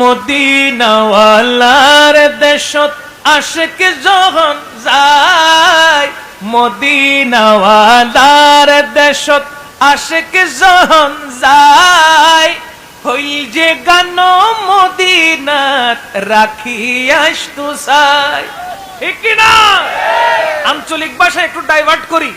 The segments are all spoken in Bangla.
মদিনাওয়ালার দেশত আশেক যখন যায়। মদিনাওয়ালার দেশত আশেক যখন যায়। হই যে গান মদিনাত রাখি আসতু সাই ঠিক না? আঞ্চলিক ভাষায় একটু ডাইভার্ট করি।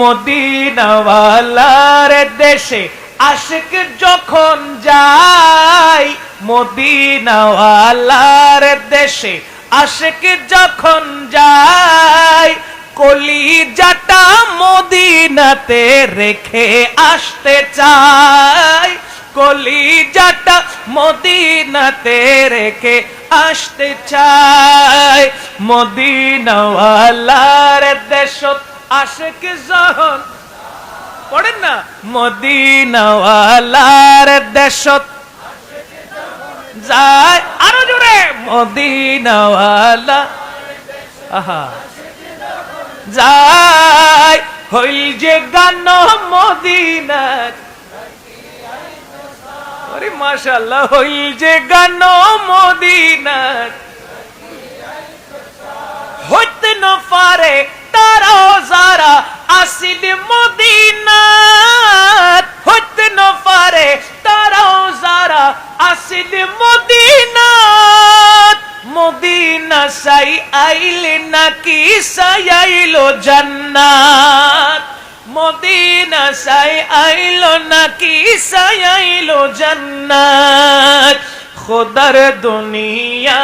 মদিনাওয়ালার দেশে আশেক যখন যায় মদিনাওয়ালার দেশে আশেক যখন যায়, কলিজাটা মদিনাতে রেখে আসতে চায়। কলিজাটা মদিনাতে রেখে আসতে চায়। মদিনাওয়ালার দেশত আশেক যখন পড়েন না? মদিনাওয়ালার দেশত যায় আরও জোরে। মদিনাওয়ালা। আহা। যায় হইল যে গান মদিনার। আরে মাশাল্লাহ হইল যে গান মদিনার। হইতে ন সাই আইলে নাকি সাইলো জান্নাত? মদিনা সাই আইলো নাকি সাইলো জান্নাত? খোদার দুনিয়া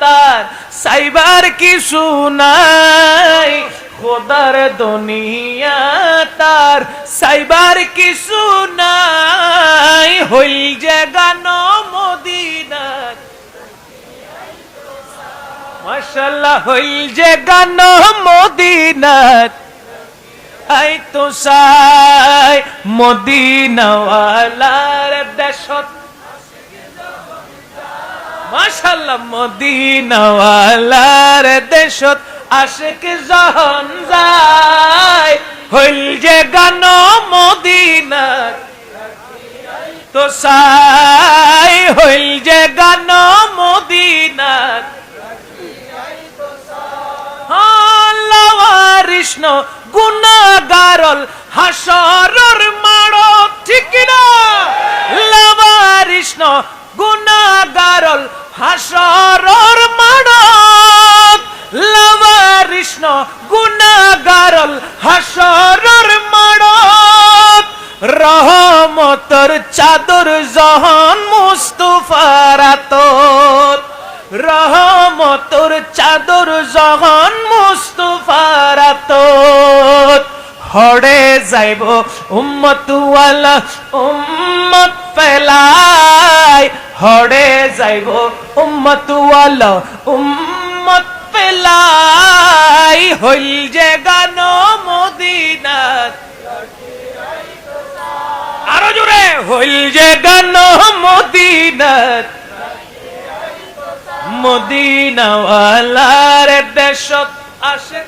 তার সাইবার কি শুনাই খোদার দুনিয়া তার সাইবার কি শুনাই হইল যে গান মদিনার মাশাল্লাহ হইল যে গান মদিনার। আই তো সাই মদিনাওয়ালার দেশত। মাশাল্লাহ মদিনাওয়ালার দেশত আশেক যখন যায়। হইল যে গান মদিনার। তো সাই হইল যে গান কৃষ্ণ গুণাগারল হাসরর মাড়ো, ঠিক না লবারিষ্ণ গুণাগারল হাসরর মাড়ো। লবারিষ্ণ গুণাগারল হাসরর মাড়ো। রহমতর চাদর জহন মুস্তফার আতর রহমতর চাদর জহন মুস্তফার আতর হড়ে যাইব উম্মত ওয়ালা উম্মত পেলাই। হড়ে যাইব উম্মত ওয়ালা উম্মত পেলাই। হইল যে গান মদিনাত আরও জোরে। হইল যে গান মদিনাত মদিনাওয়ালার দেশত আসে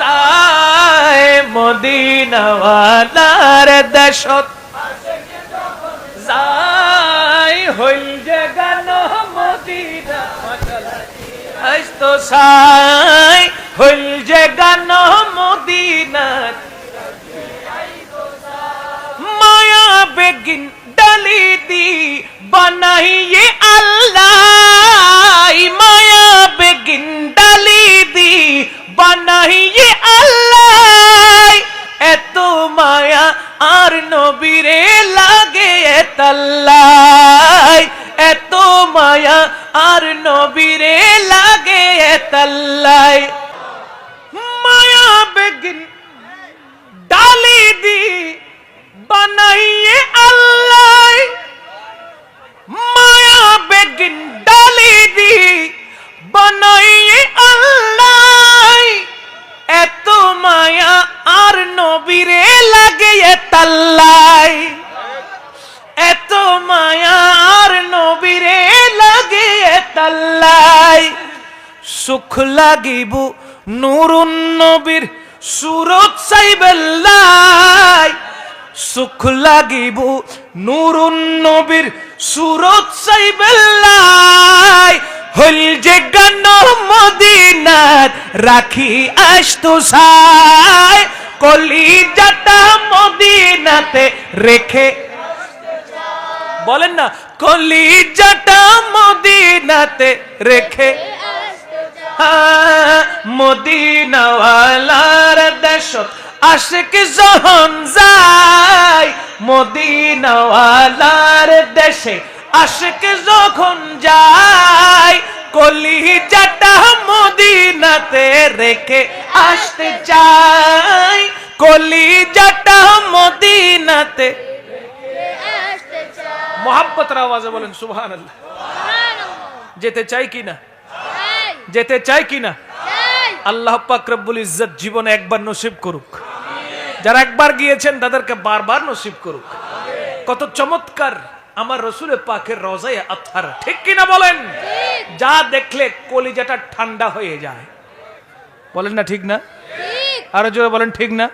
যায় মদিনাওয়ালার দেশত। যাই হইল যে গান মদিনা হইল এতাল্লাই মায়া বেগিন ডালি দি বানাইয়ে আল্লাহ। মায়া বেগিন ডালি দি বানাইয়ে আল্লাহ। এত মায়া আর নবীরে লাগে তাল্লাই। এত মায়া আর নবীরে লাগে তাল্লাই। সুখ লাগিব, নুরুন নবীর সুরত চাইবেল্লাই। সুখ লাগিব, নুরুন নবীর সুরত সাইবেল্লাই হইল যে গান মদিনাত রাখি আসতো সাই। কলিজাটা মদিনাতে রেখে বলেন না, কলিজাটা মদিনাতে রেখে মদিনাওয়ালার দেশ আশিক যখন যায়। মদিনাওয়ালার দেশে আশিক যখন যায়। কলিজাটা মদিনাতে রেখে আসতে চাই কলিজাটা মদিনাতে মোহাব্বতের আওয়াজে বলেন সুবহান যেতে চাই কি না চাই যেতে চাই কি না আল্লাহ পাক রব্বুল ইজ্জত জীবনে একবার নসিব করুক। যারা একবার গিয়েছেন তাদেরকে বারবার নসিব করুক। কত চমৎকার আমার রসুলে পাকের রজায় আথার ঠিক কিনা বলেন? যা দেখলে কলিজাটা ঠান্ডা হয়ে যায়। বলেন না ঠিক না? আরও জোরে বলেন ঠিক না?